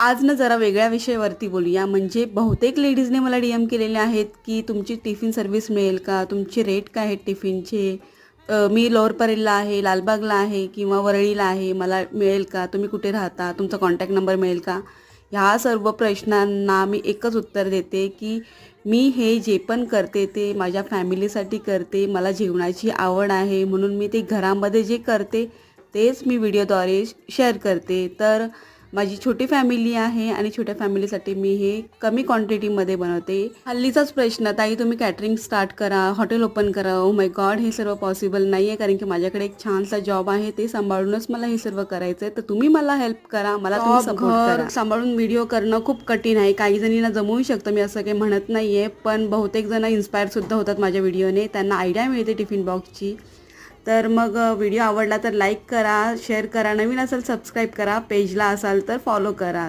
आज ना जरा वेगळ्या विषयावरती बोलूया. म्हणजे बहुतेक लेडीजने मला डी एम केलेले आहेत की तुमची टिफिन सर्व्हिस मिळेल का? तुमचे रेट काय आहेत टिफिनचे मी लोअर परेलला आहे लालबागला आहे किंवा वरळीला आहे मला मिळेल का? तुम्ही कुठे राहता? तुमचा कॉन्टॅक्ट नंबर मिळेल का? ह्या सर्व प्रश्नांना मी एकच उत्तर देते की मी हे जे पण करते ते माझ्या फॅमिलीसाठी करते मला जेवणाची आवड आहे म्हणून मी ते घरामध्ये जे करते तेच मी व्हिडिओद्वारे शेअर करते. तर माझी छोटी फॅमिली आहे आणि छोट्या फॅमिलीसाठी मी हे कमी क्वांटिटीमध्ये बनवते. हल्लीचाच प्रश्न ताई तुम्ही कॅटरिंग स्टार्ट करा हॉटेल ओपन करा. ओ माय गॉड हे सर्व पॉसिबल नाही आहे कारण की माझ्याकडे एक छानसा जॉब आहे ते सांभाळूनच मला हे सर्व करायचं आहे तर तुम्ही मला हेल्प करा मला तुम्ही सपोर्ट करा. सांभाळून व्हिडिओ करणं खूप कठीण आहे. काही जणींना जमवू शकतं मी असं काही म्हणत नाही आहे पण बहुतेक जण इन्स्पायर सुद्धा होतात माझ्या व्हिडिओने त्यांना आयडिया मिळते टिफिन बॉक्सची तर मग व्हिडिओ आवडला तर लाईक करा शेअर करा नवीन असाल सबस्क्राईब करा पेजला असाल तर फॉलो करा.